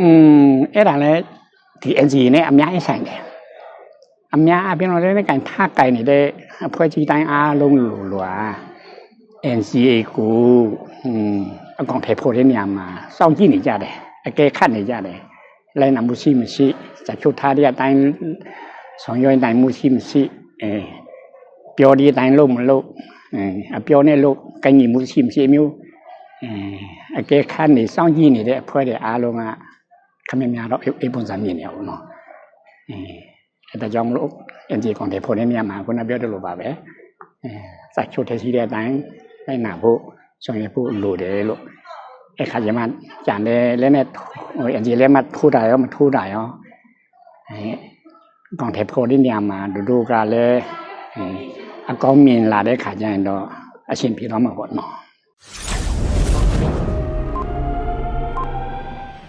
อืมအဲ့ဒါလဲဒီ NGO နဲ့အများကြီးဆိုင်တယ်အများအပြင်းတော့လည်းကန်ထားကင်နေတဲ့အဖွဲ့ကြီးတိုင်းအားလုံးလိုလိုอ่ะ NCA ကိုอืมအကောင့်ထဲဖို့တဲ့နေရာမှာစောင့်ကြည့်နေကြတယ်အကဲခတ်နေကြတယ်လိုင်းနာမှုရှိမရှိစချုပ်ထားတဲ့အတိုင်းဆောင်ရွက်နိုင်မှုရှိမရှိအဲပြောဒီအတိုင်းလို့မလို့အဲအပြောနဲ့လို့ကန့်ညီမှုရှိမရှိမျိုးအဲအကဲခတ်နေစောင့်ကြည့်နေတဲ့အဖွဲ့တွေအားလုံးက ခမင်းများတော့အိပ်ပုံစံမြင်နေအောင်နော်အဲအဲဒါကြောင့်မလို့ NCA ကောင်ထဲဖို့တဲ့နေရာမှာခုနပြောတယ်လို့ပါပဲအဲစချုပ်ထဲရှိတဲ့အတိုင်း လိုက်နာဖို့ဆောင်ရွက်ဖို့လိုတယ်လို့အဲ့ခါကျမှကြံတယ်လည်းနဲ့ဟိုအကြီးလည်းမထိုးတာရောမထိုးတာရောအဲကောင်တဲ့ဖို့ဒီနေရာမှာတို့တို့ကလည်းအဲအကောင်းမြင်လာတဲ့ခါကျရင်တော့အရှင်ပြေတော့မှာပေါ့နော်